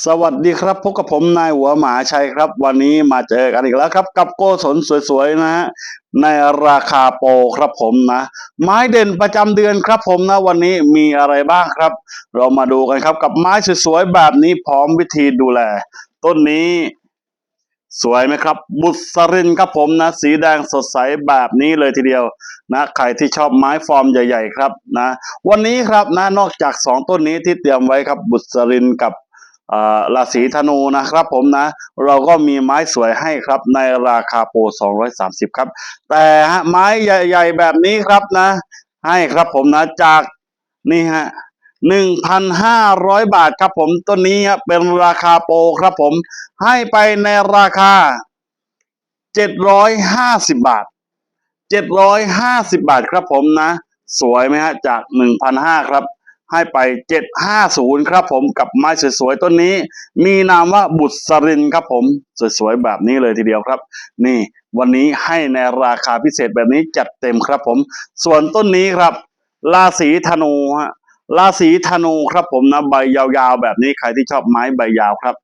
สวัสดีครับพบกับผมนายหัวหมาชัยครับ วันนี้มาเจอกันอีกแล้วครับ กับโกศลสวยๆนะฮะในราคาโปรครับผมนะ ไม้เด่นประจำเดือนครับผมนะวันนี้มีอะไรบ้างครับ เรามาดูกันครับกับไม้สวยๆแบบนี้พร้อมวิธีดูแล ต้นนี้ สวยไหมครับ บุษรินครับผมนะ สีแดงสดใสแบบนี้เลยทีเดียวนะใครที่ชอบไม้ฟอร์มใหญ่ ๆ ครับนะ วันนี้ครับนะนอกจากสองต้นนี้ที่เตรียมไว้ครับบุษรินกับ ราศีธนูนะครับผมนะ เราก็มีไม้สวยให้ครับในราคาโปร230 ครับ แต่ฮะไม้ใหญ่ๆแบบนี้ครับนะ ให้ครับผมนะจากนี่ฮะหนึ่งพันห้าร้อยบาทครับผมต้นนี้เป็นราคาโปรครับผม ให้ไปในราคาเจ็ดร้อยห้าสิบบาทเจ็ดร้อยห้าสิบบาทครับผมนะ สวยไหมฮะจากหนึ่งพันห้าครับ ให้ไปเจ็ดห้าศูนย์ครับผมกับไม้สวยๆต้นนี้ มีนามว่าบุษรินครับผมสวยๆแบบนี้เลยทีเดียวครับ นี่วันนี้ให้ในราคาพิเศษแบบนี้จัดเต็มครับผม ส่วนต้นนี้ครับราศีธนูฮะราศีธนูครับผมนะใบยาวๆ แบบนี้ใครที่ชอบไม้ใบยาวครับ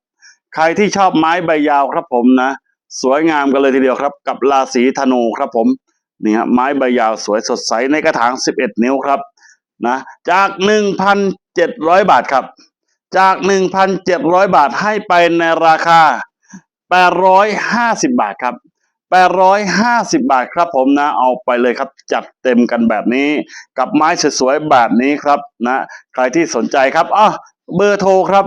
ใครที่ชอบไม้ใบยาวครับผมนะ สวยงามกันเลยทีเดียวครับ กับราศีธนูครับผมนี่ฮะไม้ใบยาวสวยสดใสในกระถาง 11 นิ้วครับ นะจาก 1,700 บาทครับ จาก 1,700 บาทให้ไปในราคา 850 บาทครับ 850 บาทครับผมนะเอาไปเลยครับ จัดเต็มกันแบบนี้กับไม้สวยๆแบบนี้ครับนะใครที่สนใจครับอะเบอร์โทรครับ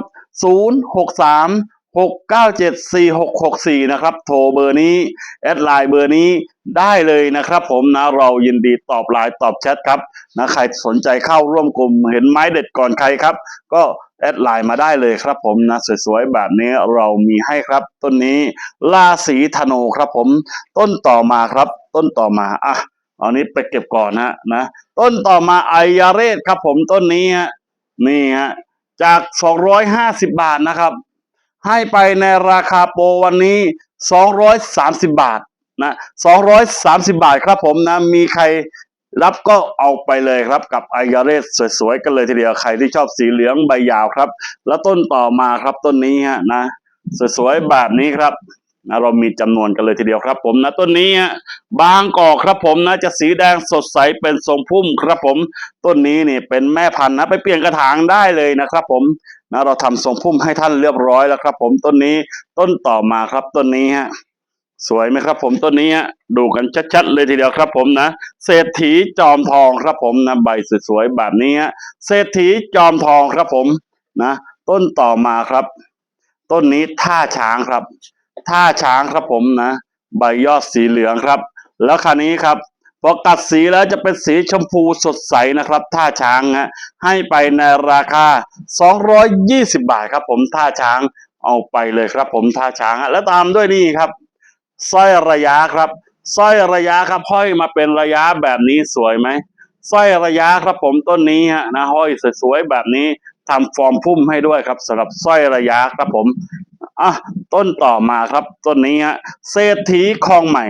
063 697 4664 นะครับ โทรเบอร์นี้ แอดไลน์เบอร์นี้ได้เลยนะครับผมนะเรายินดีตอบไลน์ตอบแชทครับนะใครสนใจเข้าร่วมกลุ่มเห็นไม้เด็ดก่อนใครครับ ก็แอดไลน์มาได้เลยครับผมนะสวยๆแบบนี้เรามีให้ครับ ต้นนี้ราศีธนูครับผม ต้นต่อมาครับ ต้นต่อมาอะเอานี้ไปเก็บก่อนนะนะต้นต่อมาไอยาเรศครับผมต้นนี้ฮะนี่ฮะจาก 250 บาทนะครับ ให้ไปในราคาโปรวันนี้ 230 บาทนะ230 บาทครับผมนะ มีใครรับก็เอาไปเลยครับกับไอยาเรสสวยๆกันเลยทีเดียวใครที่ชอบสีเหลืองใบยาวครับ แล้วต้นต่อมาครับต้นนี้ฮะนะ สวยๆแบบนี้ครับ นะเรามีจำนวนกันเลยทีเดียวครับ ผมนะต้นนี้ฮะบางกอกครับผมนะจะสีแดงสดใสเป็นทรงพุ่มครับผม ต้นนี้นี่เป็นแม่พันธุ์นะไปเปลี่ยนกระถางได้เลยนะครับผมนะเราทำทรงพุ่มให้ท่านเรียบร้อยแล้วครับ ผมต้นนี้ต้นต่อมาครับต้นนี้ฮะสวยไหมครับ ผมต้นนี้ฮะดูกันชัดๆเลยทีเดียวครับ ผมนะเศรษฐีจอมทองครับผมนะใบสวยๆแบบนี้ฮะเศรษฐีจอมทองครับผมนะ ต้นต่อมาครับ ต้นนี้ท่าช้างครับ ท่าช้างครับผมนะ ใบยอดสีเหลืองครับ แล้วคราวนี้ครับพอกัดสีแล้วจะเป็นสีชมพูสดใสนะครับ ท่าช้างฮะให้ไปในราคา 220 บาทครับผมท่าช้างเอาไปเลยครับ ผมท่าช้างแล้วตามด้วยนี่ครับสร้อยระยะครับสร้อยระยะครับห้อยมาเป็นระยะแบบนี้สวยไหมสร้อยระยะครับผมต้นนี้ฮะนะห้อยสวยๆแบบนี้ ทำฟอร์มพุ่มให้ด้วยครับสำหรับสร้อยระยะครับผมอะต้นต่อมาครับต้นนี้ฮะเศรษฐีคลองใหม่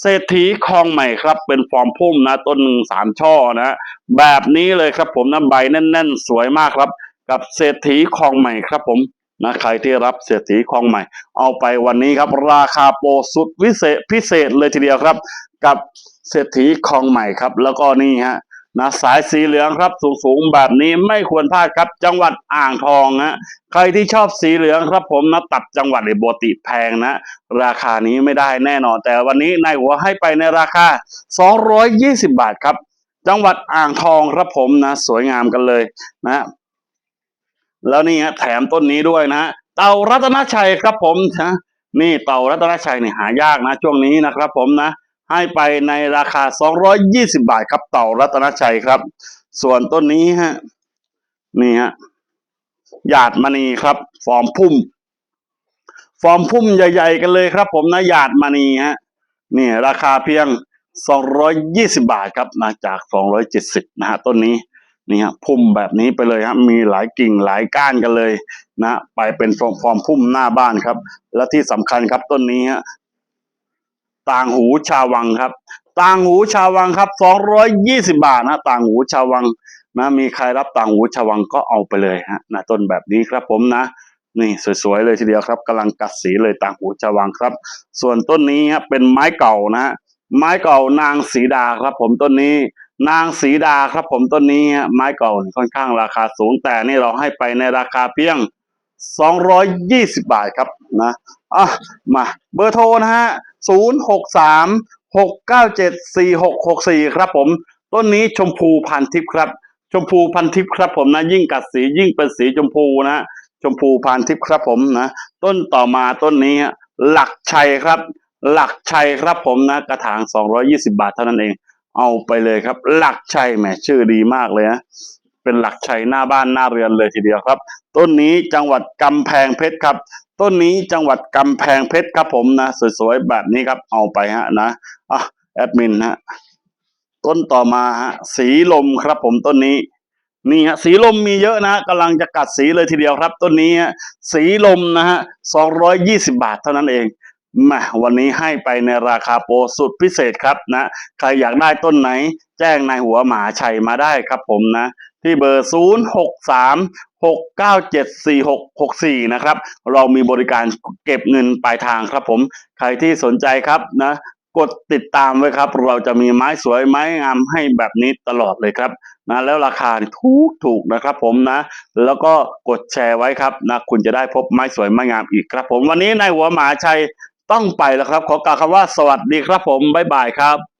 เศรษฐีคลองใหม่ครับ เป็นฟอร์มพุ่มนะ ต้นหนึ่งสามช่อนะแบบนี้เลยครับผมนะใบแน่น ๆ สวยมากครับ กับเศรษฐีคลองใหม่ครับผมนะใครที่รับเศรษฐีคลองใหม่ เอาไปวันนี้ครับ ราคาโปรสุดวิเศษพิเศษเลยทีเดียวครับ กับเศรษฐีคลองใหม่ครับ แล้วก็นี่ฮะ นะสายสีเหลืองครับสูงๆแบบนี้ไม่ควรพลาดครับจังหวัดอ่างทองฮะใครที่ชอบสีเหลืองครับผมนะตัดจังหวัดในโบติแพงนะ ราคานี้ไม่ได้แน่นอน แต่วันนี้นายหัวให้ไปในราคา 220 บาทครับ จังหวัดอ่างทองครับผมนะ สวยงามกันเลยนะ แล้วนี่ฮะแถมต้นนี้ด้วยนะ เต่ารัตนชัยครับผมนะนี่เต่ารัตนชัยนี่หายากนะ ช่วงนี้นะครับผมนะ ให้ไปในราคา 220 บาทครับเต่ารัตนชัยครับ ส่วนต้นนี้ฮะนี่ฮะหยาดมณีครับฟอร์มพุ่ม ฟอร์มพุ่มใหญ่ ๆ กันเลยครับ ผมนะหยาดมณีฮะนี่ราคาเพียง 220 บาทครับนะจาก 270นะฮะต้นนี้นี่ฮะพุ่มแบบนี้ไปเลยฮะมีหลายกิ่งหลายก้านกันเลยนะ ไปเป็นฟอร์มฟอร์มพุ่มหน้าบ้านครับ และที่สำคัญครับต้นนี้ฮะ ต่างหูชาววังครับ ต่างหูชาววังครับ220บาทนะต่างหูชาววังนะมีใครรับต่างหูชาววังก็เอาไปเลยฮะนะต้นแบบนี้ครับผมนะ นี่สวยๆเลยทีเดียวครับกำลังกัดสีเลยต่างหูชาวังครับ ส่วนต้นนี้ครับเป็นไม้เก่านะฮะไม้เก่านางสีดาครับ ผมต้นนี้ นางสีดาครับ ผมต้นนี้ฮะไม้เก่าค่อนข้างราคาสูง แต่นี่เราให้ไปในราคาเพียง 220 บาทครับนะอะมาเบอร์โทรนะฮะ 063 697 4664 ครับผม ต้นนี้ชมพูพันทิพย์ครับ ชมพูพันทิพย์ครับผมนะ ยิ่งกัดสียิ่งเป็นสีชมพูนะชมพูพันทิพย์ครับผมนะ ต้นต่อมาต้นนี้หลักชัยครับ หลักชัยครับผมนะ กระถาง 220 บาทเท่านั้นเอง เอาไปเลยครับ หลักชัยแหมชื่อดีมากเลยนะเป็นหลักชัยหน้าบ้านหน้าเรือนเลยทีเดียวครับ ต้นนี้จังหวัดกำแพงเพชรครับ ต้นนี้จังหวัดกำแพงเพชรครับผมนะสวยๆแบบนี้ครับเอาไปฮะนะอะแอดมินฮะต้นต่อมาฮะสีลมครับผมต้นนี้ นี่ฮะสีลมมีเยอะนะฮะกำลังจะกัดสีเลยทีเดียวครับ ต้นนี้ฮะสีลมนะฮะสองร้อยยี่สิบาทเท่านั้นเอง มาวันนี้ให้ไปในราคาโปรสุดพิเศษครับนะ ใครอยากได้ต้นไหน แจ้งนายหัวหมาชัยมาได้ครับผมนะ ที่เบอร์ 0 6 3 6 9 7 4 6 6 4 นะครับ เรามีบริการเก็บเงินปลายทางครับผม ใครที่สนใจครับนะ กดติดตามไว้ครับ เราจะมีไม้สวยไม้งามให้แบบนี้ตลอดเลยครับนะแล้วราคาถูกถูกนะครับผมนะ แล้วก็กดแชร์ไว้ครับนะคุณจะได้พบไม้สวยไม้งามอีกครับผมวันนี้นายหัวหมาชัย ต้องไปแล้วครับ ขอกล่าวคำว่าสวัสดีครับผม บ๊ายบายครับ